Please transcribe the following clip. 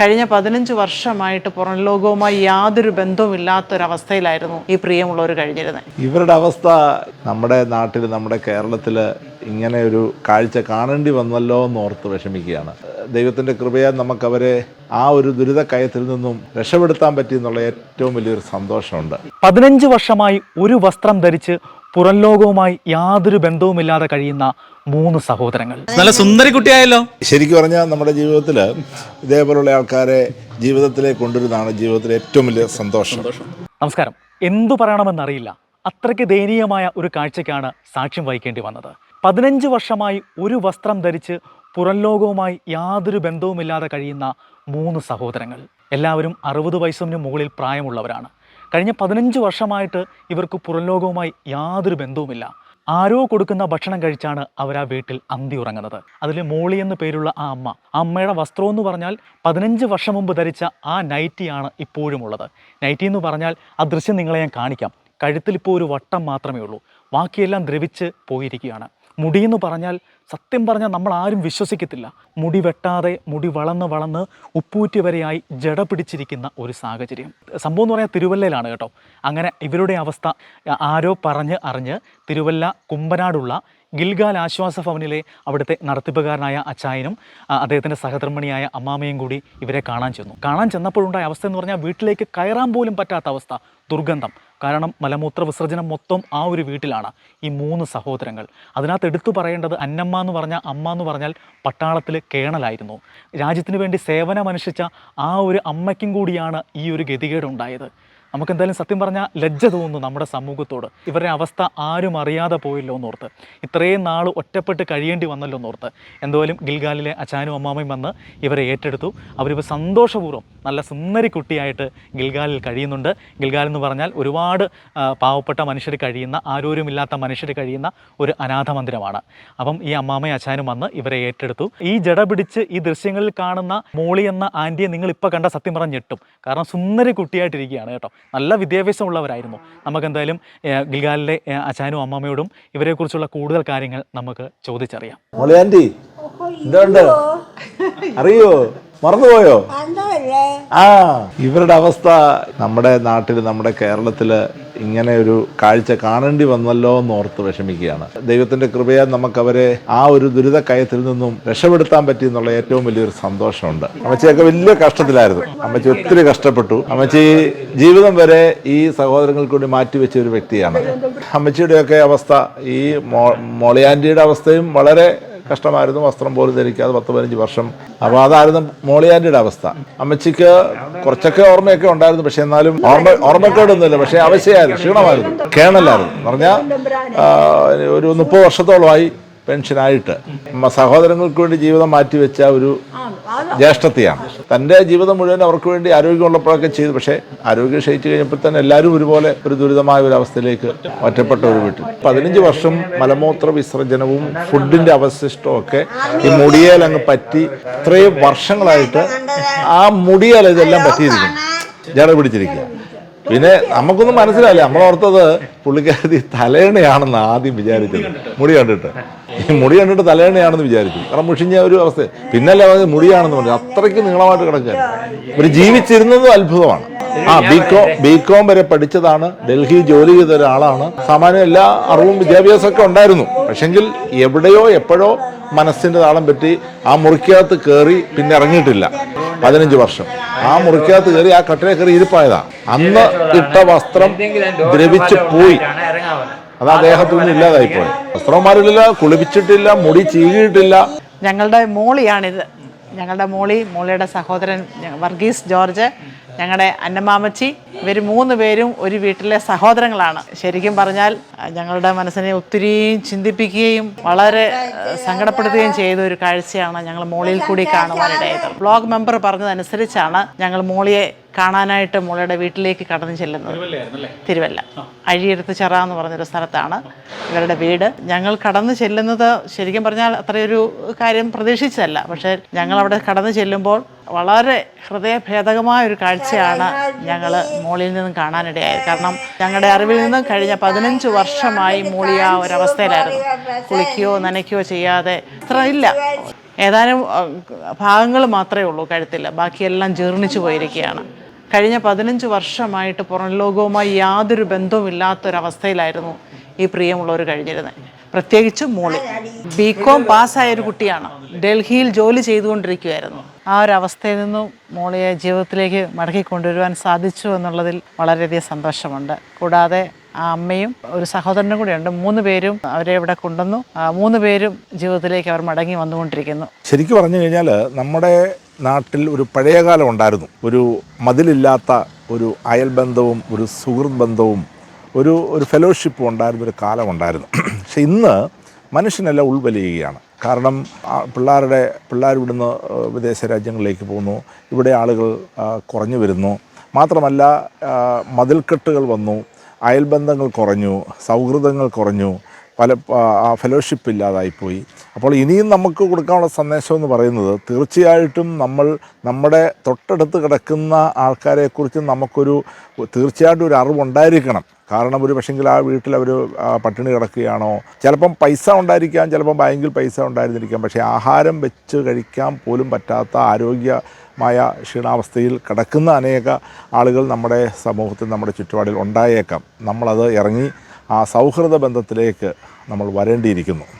കഴിഞ്ഞ പതിനഞ്ച് വർഷമായിട്ട് പുറം ലോകവുമായി യാതൊരു ബന്ധവുമില്ലാത്തൊരവസ്ഥയിലായിരുന്നു ഈ പ്രിയമുള്ളവർ കഴിഞ്ഞിരുന്നത്. ഇവരുടെ അവസ്ഥ നമ്മുടെ നാട്ടിൽ നമ്മുടെ കേരളത്തിൽ ഇങ്ങനെ ഒരു കാഴ്ച കാണേണ്ടി വന്നല്ലോ എന്ന് ഓർത്ത് വിഷമിക്കുകയാണ്. ദൈവത്തിന്റെ കൃപയാൽ നമുക്കവരെ ആ ഒരു ദുരിത കയത്തിൽ നിന്നും രക്ഷപ്പെടുത്താൻ പറ്റി എന്നുള്ള ഏറ്റവും വലിയൊരു സന്തോഷമുണ്ട്. പതിനഞ്ച് വർഷമായി ഒരു വസ്ത്രം ധരിച്ച് പുറം ലോകവുമായി യാതൊരു ബന്ധവുമില്ലാതെ കഴിയുന്ന മൂന്ന് സഹോദരങ്ങൾ. നല്ല സുന്ദരി കുട്ടിയായല്ലോ. ശരിക്കും പറഞ്ഞാൽ നമ്മുടെ ജീവിതത്തിൽ ഇതേപോലുള്ള ആൾക്കാരെ ജീവിതത്തിലേക്ക് കൊണ്ടുവരുന്നതാണ് ജീവിതത്തിലെ ഏറ്റവും വലിയ സന്തോഷം. നമസ്കാരം. എന്തു പറയണമെന്നറിയില്ല. അത്രയ്ക്ക് ദയനീയമായ ഒരു കാഴ്ചയ്ക്കാണ് സാക്ഷ്യം വഹിക്കേണ്ടി വന്നത്. പതിനഞ്ച് വർഷമായി ഒരു വസ്ത്രം ധരിച്ച് പുറം ലോകവുമായി യാതൊരു ബന്ധവുമില്ലാതെ കഴിയുന്ന മൂന്ന് സഹോദരങ്ങൾ. എല്ലാവരും അറുപത് വയസ്സിന് മുകളിൽ പ്രായമുള്ളവരാണ്. കഴിഞ്ഞ പതിനഞ്ച് വർഷമായിട്ട് ഇവർക്ക് പുറലോകവുമായി യാതൊരു ബന്ധവുമില്ല. ആരോ കൊടുക്കുന്ന ഭക്ഷണം കഴിച്ചാണ് അവർ ആ വീട്ടിൽ അന്തി ഉറങ്ങുന്നത്. അതിൽ മോളി എന്ന് പേരുള്ള ആ അമ്മ അമ്മയുടെ വസ്ത്രം എന്ന് പറഞ്ഞാൽ പതിനഞ്ച് വർഷം മുമ്പ് ധരിച്ച ആ നൈറ്റിയാണ് ഇപ്പോഴും ഉള്ളത്. നൈറ്റി എന്ന് പറഞ്ഞാൽ ആ ദൃശ്യം നിങ്ങളെ ഞാൻ കാണിക്കാം. കഴുത്തിൽ ഇപ്പോൾ ഒരു വട്ടം മാത്രമേ ഉള്ളൂ. ബാക്കിയെല്ലാം ദ്രവിച്ച് പോയിരിക്കുകയാണ്. മുടി എന്ന് പറഞ്ഞാൽ സത്യം പറഞ്ഞാൽ നമ്മൾ ആരും വിശ്വസിക്കത്തില്ല. മുടി വെട്ടാതെ മുടി വളർന്ന് വളർന്ന് ഉപ്പൂറ്റി വരെയായി ജട പിടിച്ചിരിക്കുന്ന ഒരു സാഹചര്യം. സംഭവം എന്ന് പറഞ്ഞാൽ തിരുവല്ലയിലാണ് കേട്ടോ. അങ്ങനെ ഇവരുടെ അവസ്ഥ ആരോ പറഞ്ഞ് അറിഞ്ഞ് തിരുവല്ല കുമ്പനാടുള്ള ഗിൽഗാൽ ആശ്വാസ ഭവനിലെ അവിടുത്തെ നടത്തിപ്പുകാരനായ അച്ചായനും അദ്ദേഹത്തിന്റെ സഹധർമ്മിണിയായ അമ്മാമയും കൂടി ഇവരെ കാണാൻ ചെന്നു. കാണാൻ ചെന്നപ്പോഴുണ്ടായ അവസ്ഥ എന്ന് പറഞ്ഞാൽ വീട്ടിലേക്ക് കയറാൻ പോലും പറ്റാത്ത അവസ്ഥ ദുർഗന്ധം. കാരണം മലമൂത്ര വിസർജനം മൊത്തം ആ ഒരു വീട്ടിലാണ് ഈ മൂന്ന് സഹോദരങ്ങൾ. അതിനകത്ത് എടുത്തു പറയേണ്ടത് അന്നമ്മ എന്ന് പറഞ്ഞാൽ അമ്മ എന്ന് പറഞ്ഞാൽ പട്ടാളത്തിൽ കേണലായിരുന്നു. രാജ്യത്തിന് വേണ്ടി സേവനമനുഷ്ഠിച്ച ആ ഒരു അമ്മയ്ക്കും കൂടിയാണ് ഈ ഒരു ഗതികേട് ഉണ്ടായത് നമുക്ക് എന്തായാലും സത്യം പറഞ്ഞാൽ ലജ്ജ തോന്നുന്നു നമ്മുടെ സമൂഹത്തോട്. ഇവരുടെ അവസ്ഥ ആരും അറിയാതെ പോയല്ലോ എന്നോർത്ത്. ഇത്രയും നാൾ ഒറ്റപ്പെട്ട് കഴിയേണ്ടി വന്നല്ലോ എന്നോർത്ത്. എന്തായാലും ഗിൽഗാലിലെ അച്ചാനും അമ്മാമയും വന്ന് ഇവരെ ഏറ്റെടുത്തു. അവരിപ്പോൾ സന്തോഷപൂർവം നല്ല സുന്ദരി കുട്ടിയായിട്ട് ഗിൽഗാലിൽ കഴിയുന്നുണ്ട്. ഗിൽഗാൽ എന്ന് പറഞ്ഞാൽ ഒരുപാട് പാവപ്പെട്ട മനുഷ്യർ കഴിയുന്ന ആരോരുമില്ലാത്ത മനുഷ്യർ കഴിയുന്ന ഒരു അനാഥ മന്ദിരമാണ്. അപ്പം ഈ അമ്മാമയും അച്ചാനും വന്ന് ഇവരെ ഏറ്റെടുത്തു. ഈ ജട പിടിച്ച് ഈ ദൃശ്യങ്ങളിൽ കാണുന്ന മോളി എന്ന ആന്റിയെ നിങ്ങൾ ഇപ്പോൾ കണ്ട സത്യം പറഞ്ഞ് ഞെട്ടും. കാരണം സുന്ദരി കുട്ടിയായിട്ടിരിക്കുകയാണ് കേട്ടോ. നല്ല വിദ്യാഭ്യാസമുള്ളവരായിരുന്നു. നമുക്കെന്തായാലും ഗിൽഗാലിലെ അച്ഛനും അച്ചാനും അമ്മമ്മയോടും ഇവരെക്കുറിച്ചുള്ള കൂടുതൽ കാര്യങ്ങൾ നമുക്ക് ചോദിച്ചറിയാം. അറിയോ? മറന്നുപോയോ? ആ. ഇവരുടെ അവസ്ഥ നമ്മുടെ നാട്ടിൽ നമ്മുടെ കേരളത്തിൽ ഇങ്ങനെ ഒരു കാഴ്ച കാണേണ്ടി വന്നല്ലോ എന്ന് ഓർത്ത് വിഷമിക്കുകയാണ്. ദൈവത്തിന്റെ കൃപയാൽ നമുക്കവരെ ആ ഒരു ദുരിത കയത്തിൽ നിന്നും രക്ഷപ്പെടുത്താൻ പറ്റി എന്നുള്ള ഏറ്റവും വലിയൊരു സന്തോഷമുണ്ട്. അമ്മച്ചിയൊക്കെ വലിയ കഷ്ടത്തിലായിരുന്നു. അമ്മച്ചി ഒത്തിരി കഷ്ടപ്പെട്ടു. അമ്മച്ചി ജീവിതം വരെ ഈ സഹോദരങ്ങൾക്ക് വേണ്ടി മാറ്റിവെച്ച ഒരു വ്യക്തിയാണ്. അമ്മച്ചിയുടെയൊക്കെ അവസ്ഥ ഈ മോ മോളിയാന്റിയുടെ അവസ്ഥയും വളരെ കഷ്ടമായിരുന്നു. വസ്ത്രം പോലും ധരിക്കാതെ പത്ത് പതിനഞ്ച് വർഷം. അപ്പോൾ അതായിരുന്നു മോളിയാന്റിയുടെ അവസ്ഥ. അമ്മച്ചിക്ക് കുറച്ചൊക്കെ ഓർമ്മയൊക്കെ ഉണ്ടായിരുന്നു. പക്ഷെ എന്നാലും ഓർമ്മ ഓർമ്മക്കേടൊന്നുമില്ല. പക്ഷേ അവശയായിരുന്നു ക്ഷീണമായിരുന്നു. കേണലായിരുന്നു എന്ന് പറഞ്ഞാൽ ഒരു മുപ്പത് വർഷത്തോളമായി പെൻഷനായിട്ട് സഹോദരങ്ങൾക്ക് വേണ്ടി ജീവിതം മാറ്റിവെച്ച ഒരു ജ്യേഷ്ഠത്തെയാണ്. തന്റെ ജീവിതം മുഴുവൻ അവർക്ക് വേണ്ടി ആരോഗ്യമുള്ളപ്പോഴൊക്കെ ചെയ്തു. പക്ഷേ ആരോഗ്യം ക്ഷയിച്ചു കഴിഞ്ഞപ്പോൾ തന്നെ എല്ലാവരും ഒരുപോലെ ഒരു ദുരിതമായ ഒരു അവസ്ഥയിലേക്ക് ഒറ്റപ്പെട്ട ഒരു വീട്ടിൽ. പതിനഞ്ച് വർഷം മലമൂത്ര വിസർജനവും ഫുഡിന്റെ അവശിഷ്ടവും ഒക്കെ ഈ മുടിയേൽ അങ്ങ് പറ്റി ഇത്രയും വർഷങ്ങളായിട്ട് ആ മുടിയേൽ ഇതെല്ലാം പറ്റിയിരിക്കും ജട പിടിച്ചിരിക്കുക പിന്നെ നമുക്കൊന്നും മനസ്സിലായില്ല. നമ്മളോർത്തത് പുള്ളിക്കാരി തലേണയാണെന്ന് ആദ്യം വിചാരിച്ചത്. മുടി കണ്ടിട്ട്. ഈ മുടി കണ്ടിട്ട് തലേണയാണെന്ന് വിചാരിച്ചു. കാരണം മുഷിഞ്ഞ ഒരു അവസ്ഥ. പിന്നല്ല മുടിയാണെന്ന് പറഞ്ഞു. അത്രയ്ക്ക് നീളമായിട്ട് കിടക്കുക ഒരു ജീവിച്ചിരുന്നതും അത്ഭുതമാണ്. ആ ബികോം ബികോം വരെ പഠിച്ചതാണ്. ഡൽഹി ജോലി ചെയ്ത ഒരാളാണ്. സാമാന്യം എല്ലാ അറിവും വിദ്യാഭ്യാസമൊക്കെ ഉണ്ടായിരുന്നു. പക്ഷെങ്കിൽ എവിടെയോ എപ്പോഴോ മനസ്സിന്റെ താളം പറ്റി ആ മുറിക്കകത്ത് കയറി പിന്നെ ഇറങ്ങിയിട്ടില്ല. പതിനഞ്ച് വർഷം. ആ മുറിക്കകത്ത് കയറി ആ കട്ടിലെ കയറി ഇരിപ്പായതാ. അന്ന് ഇട്ട വസ്ത്രം ദ്രവിച്ചു പോയി. അത് അദ്ദേഹത്തിൽ നിന്ന് ഇല്ലാതായി പോയി വസ്ത്രം മാറിയില്ല കുളിപ്പിച്ചിട്ടില്ല മുടി ചീകിയിട്ടില്ല. ഞങ്ങളുടെ മോളിയാണിത്. ഞങ്ങളുടെ മോളി മോളിയുടെ സഹോദരൻ വർഗീസ് ജോർജ്. ഞങ്ങളുടെ അന്നമാമച്ചി ഇവർ മൂന്ന് പേരും ഒരു വീട്ടിലെ സഹോദരങ്ങളാണ്. ശരിക്കും പറഞ്ഞാൽ ഞങ്ങളുടെ മനസ്സിനെ ഒത്തിരി ചിന്തിപ്പിക്കുകയും വളരെ സങ്കടപ്പെടുത്തുകയും ചെയ്ത ഒരു കാഴ്ചയാണ് ഞങ്ങൾ മോളിയിൽ കൂടി കാണുവാനിടയത് ബ്ലോഗ് മെമ്പർ പറഞ്ഞതനുസരിച്ചാണ് ഞങ്ങൾ മോളിയെ കാണാനായിട്ട് മോളിയുടെ വീട്ടിലേക്ക് കടന്നു ചെല്ലുന്നത്. തിരുവല്ല. അഴിയെടുത്ത് ചെറ എന്ന് പറഞ്ഞൊരു സ്ഥലത്താണ് ഇവരുടെ വീട്. ഞങ്ങൾ കടന്നു ചെല്ലുന്നത് ശരിക്കും പറഞ്ഞാൽ അത്രയൊരു കാര്യം പ്രതീക്ഷിച്ചതല്ല. പക്ഷേ ഞങ്ങൾ അവിടെ കടന്നു ചെല്ലുമ്പോൾ വളരെ ഹൃദയഭേദകമായ ഒരു കാഴ്ചയാണ് ഞങ്ങൾ മോളിൽ നിന്നും കാണാനിടയായത്. കാരണം ഞങ്ങളുടെ അറിവിൽ നിന്നും കഴിഞ്ഞ പതിനഞ്ച് വർഷമായി മോളി ആ ഒരവസ്ഥയിലായിരുന്നു. കുളിക്കുകയോ നനയ്ക്കുകയോ ചെയ്യാതെ അത്ര ഇല്ല. ഏതാനും ഭാഗങ്ങൾ മാത്രമേ ഉള്ളൂ കഴുത്തില്ല ബാക്കിയെല്ലാം ജീർണിച്ചു പോയിരിക്കുകയാണ്. കഴിഞ്ഞ പതിനഞ്ച് വർഷമായിട്ട് പുറം ലോകവുമായി യാതൊരു ബന്ധവുമില്ലാത്തൊരവസ്ഥയിലായിരുന്നു ഈ പ്രിയമുള്ളവർ കഴിഞ്ഞിരുന്നത്. പ്രത്യേകിച്ച് മോളി. ബികോം പാസ്സായ ഒരു കുട്ടിയാണ്. ഡൽഹിയിൽ ജോലി ചെയ്തുകൊണ്ടിരിക്കുകയായിരുന്നു ആ ഒരു അവസ്ഥയിൽ നിന്നും മോളിയെ ജീവിതത്തിലേക്ക് മടക്കി കൊണ്ടുവരുവാൻ സാധിച്ചു എന്നുള്ളതിൽ വളരെയധികം സന്തോഷമുണ്ട്. കൂടാതെ ആ അമ്മയും ഒരു സഹോദരനും കൂടെയുണ്ട്. മൂന്ന് പേരും അവരെ ഇവിടെ കൊണ്ടുവന്നു. മൂന്ന് പേരും ജീവിതത്തിലേക്ക് അവർ മടങ്ങി വന്നുകൊണ്ടിരിക്കുന്നു. ശരിക്കും പറഞ്ഞു കഴിഞ്ഞാൽ നമ്മുടെ നാട്ടിൽ ഒരു പഴയകാലം ഉണ്ടായിരുന്നു. ഒരു മതിലില്ലാത്ത ഒരു അയൽബന്ധവും ഒരു സുഹൃത് ബന്ധവും ഒരു ഒരു ഫെലോഷിപ്പും ഉണ്ടായിരുന്ന ഒരു കാലം ഉണ്ടായിരുന്നു. പക്ഷെ ഇന്ന് മനുഷ്യനെല്ലാം ഉൾവലിയുകയാണ്. കാരണം പിള്ളേരുടെ പിള്ളേർ ഇവിടുന്ന് വിദേശ രാജ്യങ്ങളിലേക്ക് പോകുന്നു. ഇവിടെ ആളുകൾ കുറഞ്ഞു വരുന്നു. മാത്രമല്ല മതിൽക്കെട്ടുകൾ വന്നു. അയൽബന്ധങ്ങൾ കുറഞ്ഞു. സൗഹൃദങ്ങൾ കുറഞ്ഞു. പല ആ ഫെലോഷിപ്പ് ഇല്ലാതായിപ്പോയി. അപ്പോൾ ഇനിയും നമുക്ക് കൊടുക്കാനുള്ള സന്ദേശം എന്ന് പറയുന്നത് തീർച്ചയായിട്ടും നമ്മൾ നമ്മുടെ തൊട്ടടുത്ത് കിടക്കുന്ന ആൾക്കാരെക്കുറിച്ച് നമുക്കൊരു തീർച്ചയായിട്ടും ഒരു അറിവുണ്ടായിരിക്കണം കാരണം ഒരു പക്ഷെങ്കിൽ ആ വീട്ടിൽ അവർ പട്ടിണി കിടക്കുകയാണോ? ചിലപ്പം പൈസ ഉണ്ടായിരിക്കാം ചിലപ്പം ബാങ്കിൽ പൈസ ഉണ്ടായിരുന്നിരിക്കാം. പക്ഷേ ആഹാരം വെച്ച് കഴിക്കാൻ പോലും പറ്റാത്ത ആരോഗ്യമായ ക്ഷീണാവസ്ഥയിൽ കിടക്കുന്ന അനേക ആളുകൾ നമ്മുടെ സമൂഹത്തിൽ നമ്മുടെ ചുറ്റുപാടിൽ ഉണ്ടായേക്കാം. നമ്മളത് ഇറങ്ങി ആ സൗഹൃദ ബന്ധത്തിലേക്ക് നമ്മൾ വരേണ്ടിയിരിക്കുന്നു.